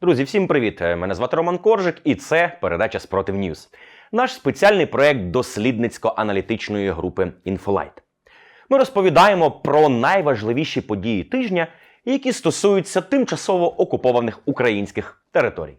Друзі, всім привіт! Мене звати Роман Коржик, і це передача Спротив Ньюз. Наш спеціальний проект дослідницько-аналітичної групи Інфолайт. Ми розповідаємо про найважливіші події тижня, які стосуються тимчасово окупованих українських територій.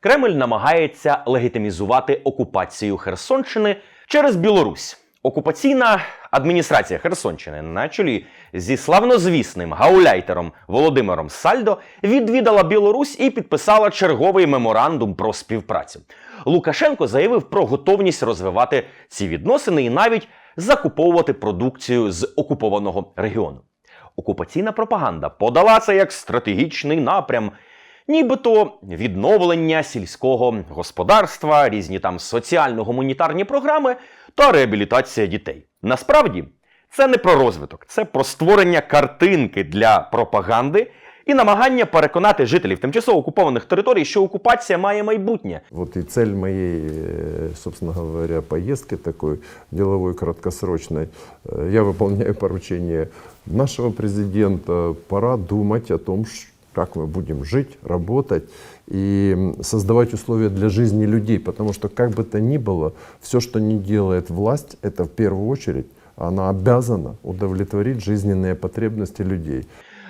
Кремль намагається легітимізувати окупацію Херсонщини через Білорусь. Окупаційна адміністрація Херсонщини на чолі зі славнозвісним гауляйтером Володимиром Сальдо відвідала Білорусь і підписала черговий меморандум про співпрацю. Лукашенко заявив про готовність розвивати ці відносини і навіть закуповувати продукцію з окупованого регіону. Окупаційна пропаганда подала це як стратегічний напрям, нібито відновлення сільського господарства, різні там соціально-гуманітарні програми та реабілітація дітей. Насправді це не про розвиток, це про створення картинки для пропаганди і намагання переконати жителів тимчасово окупованих територій, що окупація має майбутнє. Вот и цель моей, э, собственно говоря, поездки такой деловой, краткосрочной, э, я выполняю поручение нашего президента. Пора думать о том, ш- как мы будем жить, работать и м, создавать условия для жизни людей. Потому что, как бы то ни было, все, что не делает власть, это в первую очередь она обязана удовлетворить жизненные потребности людей.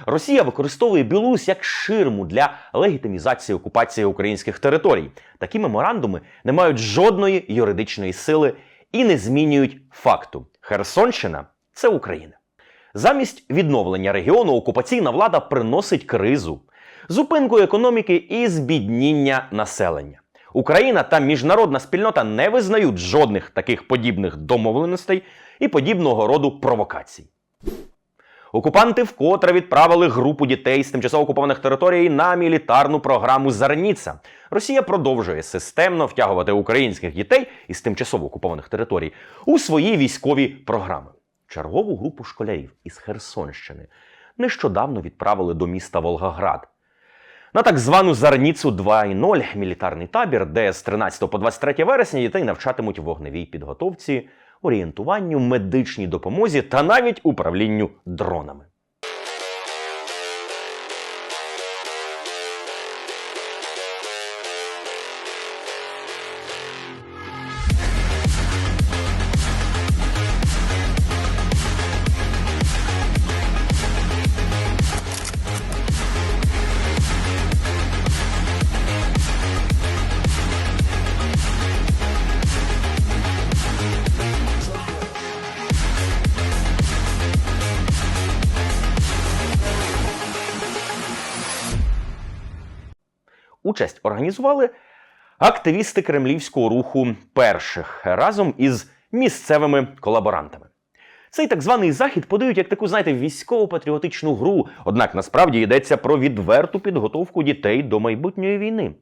Росія використовує Білорусь як ширму для легітимізації окупації українських територій. Такі меморандуми не мають жодної юридичної сили і не змінюють факту: Херсонщина це Україна. Замість відновлення регіону окупаційна влада приносить кризу, зупинку економіки і збідніння населення. Україна та міжнародна спільнота не визнають жодних таких подібних домовленостей і подібного роду провокацій. Окупанти вкотре відправили групу дітей з тимчасово окупованих територій на мілітарну програму Зарніца. Росія продовжує системно втягувати українських дітей із тимчасово окупованих територій у свої військові програми. Чергову групу школярів із Херсонщини нещодавно відправили до міста Волгоград. На так звану Зарніцу 2.0 мілітарний табір, де з 13 по 23 вересня дітей навчатимуть вогневій підготовці, орієнтуванню, медичній допомозі та навіть управлінню дронами. Участь організували активісти кремлівського руху перших разом із місцевими колаборантами. Цей так званий захід подають як таку, знаєте, військово-патріотичну гру, однак насправді йдеться про відверту підготовку дітей до майбутньої війни.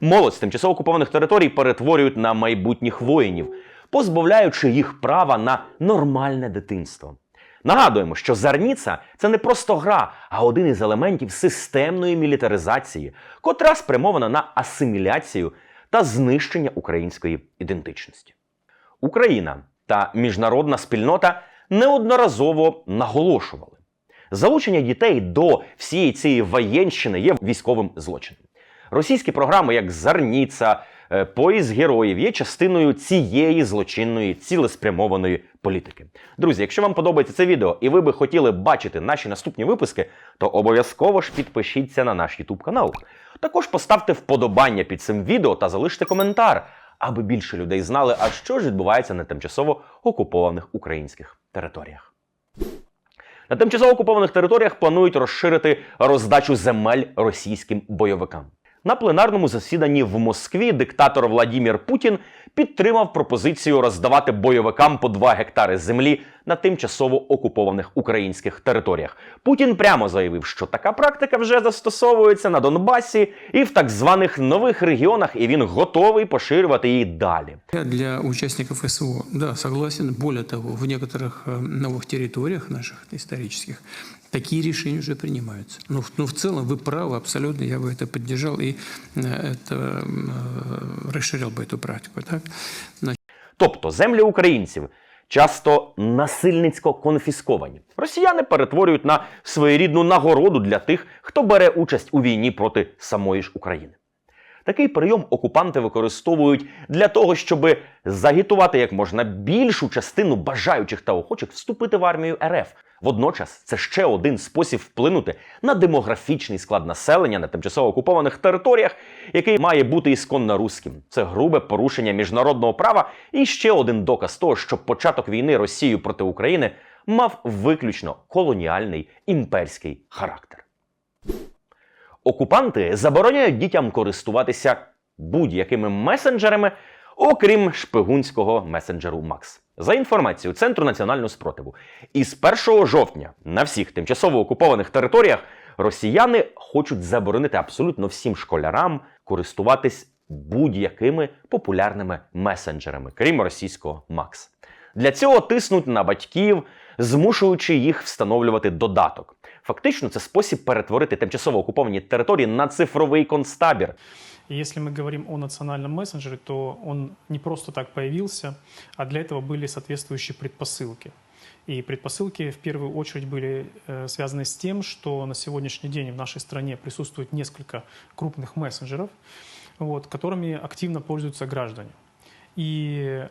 Молодь з тимчасово окупованих територій перетворюють на майбутніх воїнів, позбавляючи їх права на нормальне дитинство. Нагадуємо, що Зарніца це не просто гра, а один із елементів системної мілітаризації, котра спрямована на асиміляцію та знищення української ідентичності. Україна та міжнародна спільнота неодноразово наголошували, залучення дітей до всієї цієї воєнщини є військовим злочином. Російські програми, як Зарніца, Поїзд героїв, є частиною цієї злочинної цілеспрямованої політики. Друзі, якщо вам подобається це відео і ви би хотіли бачити наші наступні випуски, то обов'язково ж підпишіться на наш YouTube канал. Також поставте вподобання під цим відео та залиште коментар, аби більше людей знали, а що ж відбувається на тимчасово окупованих українських територіях. На тимчасово окупованих територіях планують розширити роздачу земель російським бойовикам. На пленарному засіданні в Москві диктатор Владімір Путін підтримав пропозицію роздавати бойовикам по 2 гектари землі на тимчасово окупованих українських територіях. Путін прямо заявив, що така практика вже застосовується на Донбасі і в так званих нових регіонах, і він готовий поширювати її далі. Я Для участников СВО, да, согласен. Более того, в некоторых э, новых территориях наших исторических такие решения уже принимаются. Но, в- но в целом вы правы абсолютно, я бы это поддержал и э, это, э, расширял бы эту практику. Так? Значит, Тобто землі українців часто насильницько конфісковані. Росіяни перетворюють на своєрідну нагороду для тих, хто бере участь у війні проти самої ж України. Такий прийом окупанти використовують для того, щоб загітувати як можна більшу частину бажаючих та охочих вступити в армію РФ. Водночас це ще один спосіб вплинути на демографічний склад населення на тимчасово окупованих територіях, який має бути ісконно руським. Це грубе порушення міжнародного права і ще один доказ того, що початок війни Росією проти України мав виключно колоніальний імперський характер. Окупанти забороняють дітям користуватися будь-якими месенджерами, окрім шпигунського месенджеру Макс. За інформацією Центру національного спротиву, із 1 жовтня на всіх тимчасово окупованих територіях росіяни хочуть заборонити абсолютно всім школярам користуватись будь-якими популярними месенджерами, крім російського Макс. Для цього тиснуть на батьків, змушуючи їх встановлювати додаток. Фактично, це спосіб перетворити тимчасово окуповані території на цифровий концтабір. И Если мы говорим о национальном мессенджере, то он не просто так появился, а для этого были соответствующие предпосылки. И предпосылки в первую очередь были э, связаны с тем, что на сегодняшний день в нашей стране присутствует несколько крупных мессенджеров, вот, которыми активно пользуются граждане. И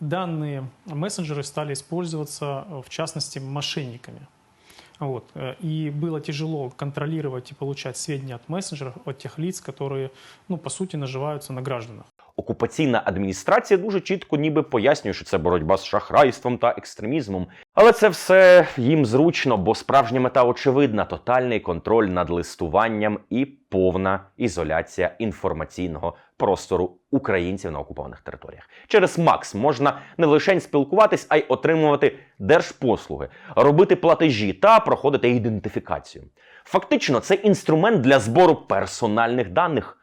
данные мессенджеры стали использоваться, в частности, мошенниками. Вот. э, И было тяжело контролировать и получать сведения от мессенджеров, от тех лиц, которые, ну, по сути, наживаются на гражданах. Окупаційна адміністрація дуже чітко ніби пояснює, що це боротьба з шахрайством та екстремізмом. Але це все їм зручно, бо справжня мета очевидна: тотальний контроль над листуванням і повна ізоляція інформаційного простору українців на окупованих територіях. Через Макс можна не лише спілкуватись, а й отримувати держпослуги, робити платежі та проходити ідентифікацію. Фактично, це інструмент для збору персональних даних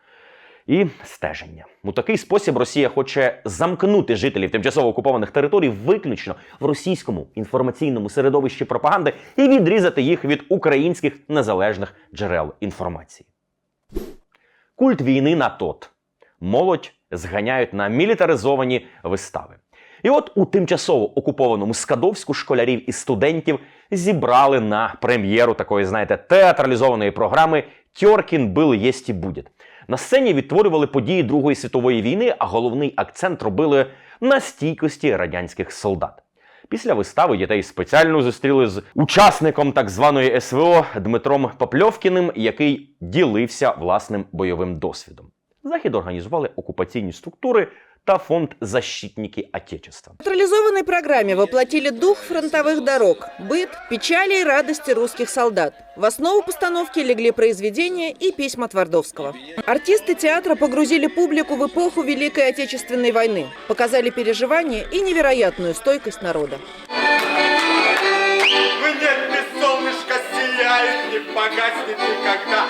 і стеження. У такий спосіб Росія хоче замкнути жителів тимчасово окупованих територій виключно в російському інформаційному середовищі пропаганди і відрізати їх від українських незалежних джерел інформації. Культ війни на тот. Молодь зганяють на мілітаризовані вистави. І от у тимчасово окупованому Скадовську школярів і студентів зібрали на прем'єру такої, знаєте, театралізованої програми Тьоркін бил єсть і будет. На сцені відтворювали події Другої світової війни, а головний акцент робили на стійкості радянських солдат. Після вистави дітей спеціально зустріли з учасником так званої СВО Дмитром Попльовкіним, який ділився власним бойовим досвідом. Захід організували окупаційні структури та фонд «Защитники Отечества». В театрализованной программе воплотили дух фронтовых дорог, быт, печали и радости русских солдат. В основу постановки легли произведения и письма Твардовского. Артисты театра погрузили публику в эпоху Великой Отечественной войны, показали переживания и невероятную стойкость народа. В небе солнышко сияет, не погаснет никогда.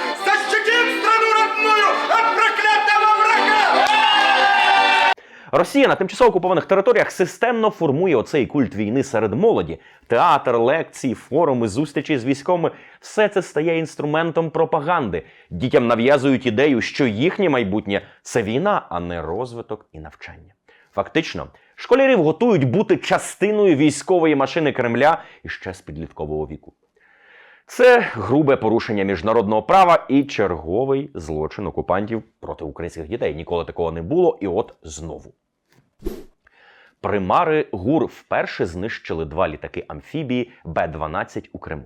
Росія на тимчасово окупованих територіях системно формує оцей культ війни серед молоді. Театр, лекції, форуми, зустрічі з військовими все це стає інструментом пропаганди. Дітям нав'язують ідею, що їхнє майбутнє це війна, а не розвиток і навчання. Фактично, школярів готують бути частиною військової машини Кремля і ще з підліткового віку. Це грубе порушення міжнародного права і черговий злочин окупантів проти українських дітей. Ніколи такого не було, і от знову. Примари ГУР вперше знищили два літаки амфібії Б-12 у Криму.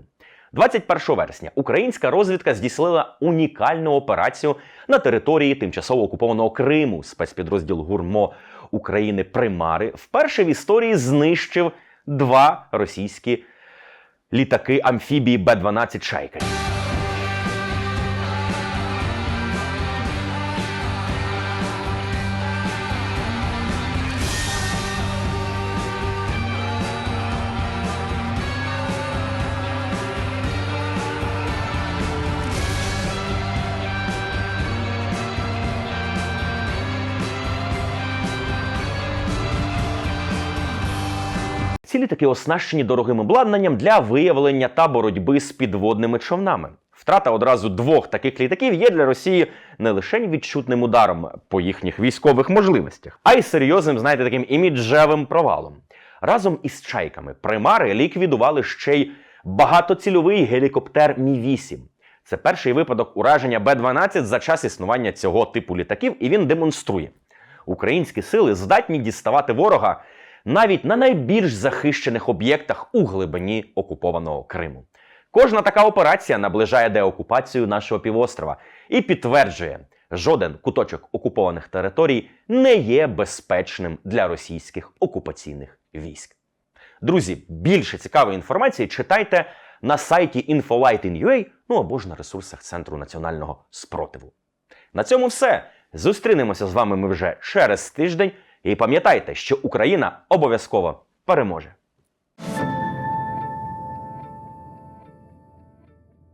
21 вересня українська розвідка здійснила унікальну операцію на території тимчасово окупованого Криму. Спецпідрозділ ГУРМО України Примари вперше в історії знищив два російські літаки амфібії Б-12 Шайка. Ці літаки оснащені дорогим обладнанням для виявлення та боротьби з підводними човнами. Втрата одразу двох таких літаків є для Росії не лише відчутним ударом по їхніх військових можливостях, а й серйозним, знаєте, таким іміджевим провалом. Разом із чайками примари ліквідували ще й багатоцільовий гелікоптер Мі-8. Це перший випадок ураження Б-12 за час існування цього типу літаків, і він демонструє. Українські сили здатні діставати ворога навіть на найбільш захищених об'єктах у глибині окупованого Криму. Кожна така операція наближає деокупацію нашого півострова і підтверджує, жоден куточок окупованих територій не є безпечним для російських окупаційних військ. Друзі, більше цікавої інформації читайте на сайті infolight.in.ua, ну або ж на ресурсах Центру національного спротиву. На цьому все. Зустрінемося з вами ми вже через тиждень. І пам'ятайте, що Україна обов'язково переможе.